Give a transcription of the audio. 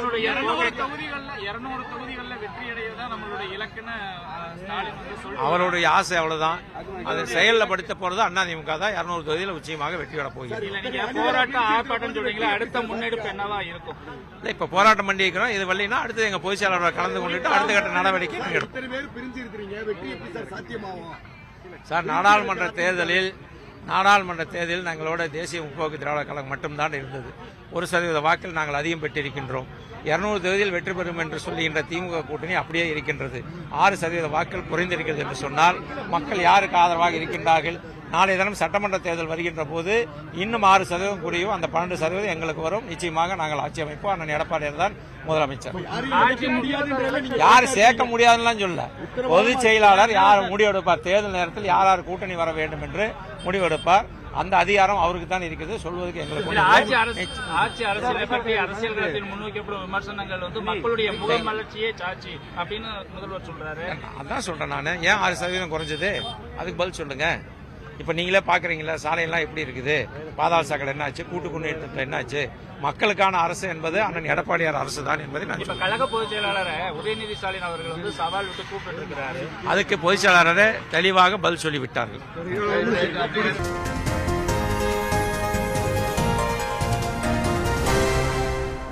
அரசினுடைய இருநூறு தொகுதிகள்ல இருநூறு தொகுதிகள்ல வெற்றி அடையதான் நம்மளுடைய இலக்குன்னு அஹ், ஸ்டாலின் வந்து சொல்லி அவருடைய ஆசை அவ்வளவுதான். அதை செயலில் படுத்த போறது அதிமுக தான் இருநூறு தொகுதியில் உச்சியமாக வெற்றி பெற போகிறது போராட்டம் ஆர்ப்பாட்டம் சொல்றீங்களா அடுத்த முன்னெடுப்பு என்னவா இருக்கும்? இல்லை இப்போ போராட்டம் பண்ணி இருக்கிறோம். இது வரலைன்னா அடுத்து எங்க பொதுச் செயலாளரை கலந்து கொண்டுட்டு அடுத்த கட்ட நடவடிக்கை எடுப்போம். இத்தனை பேர் பிரிஞ்சு இருக்கிறீங்க. வெற்றி எப்படி சார் சாத்தியமாகும்? சார் நாடாளுமன்ற தேர்தலில் நாடாளுமன்ற தேர்தலில் நாங்களோட தேசிய முற்போக்கு திராவிட கழகம் மட்டும்தான் இருந்தது. ஒரு சதவீத வாக்கில் நாங்கள் அதிகம் பெற்றிருக்கின்றோம். இருநூறு தொகுதியில் வெற்றி பெறும் என்று சொல்லுகின்ற திமுக கூட்டணி அப்படியே இருக்கின்றது. ஆறு சதவீத வாக்கள் குறைந்திருக்கிறது என்று சொன்னால் மக்கள் யாருக்கு ஆதரவாக இருக்கின்றார்கள்? நாளைய தினம் சட்டமன்ற தேர்தல் வருகின்ற போது இன்னும் ஆறு சதவீதம் குறையும் அந்த பன்னெண்டு சதவீதம் எங்களுக்கு வரும். நிச்சயமாக நாங்கள் ஆட்சி அமைப்போம். அண்ணன் எடப்பாடியார் தான் முதலமைச்சர். யார் சேர்க்க முடியாதுன்னு சொல்ல பொதுச் செயலாளர் யார் முடிவெடுப்பார்? தேர்தல் நேரத்தில் யார் யார் கூட்டணி வர வேண்டும் என்று முடிவெடுப்பார். அந்த அதிகாரம் அவருக்கு தான் இருக்குது. சொல்வதற்கு எங்களுக்கு ஆட்சி இல்லை. அரசு ஆட்சி அரசியலை பற்றி அரசியல் களத்தில் முன்வைக்கப்படும் விமர்சனங்கள் வந்து மக்களுடைய முகமலர்ச்சியே சாட்சி அப்படின்னு முதல்வர் சொல்றாரு. அதான் சொல்றேன் நான். ஏன் ஆறு சதவீதம் குறைஞ்சது? அதுக்கு பதில் சொல்லுங்க. இப்ப நீங்களே பாக்குறீங்களா? சாலையெல்லாம் எப்படி இருக்குது? பாதாள சாக்கடை என்னாச்சு? கூட்டு குடிநீர் என்னாச்சு? மக்களுக்கான அரசு என்பது அண்ணன் எடப்பாடியார் அரசு தான் என்பதை நான் இப்ப கழக பொதுச் செயலாளரை உதயநிதி ஸ்டாலின் அவர்கள் வந்து சவால் விட்டு கூப்பிட்டு அதுக்கு பொதுச் செயலாளரே தெளிவாக பதில் சொல்லிவிட்டார்கள்.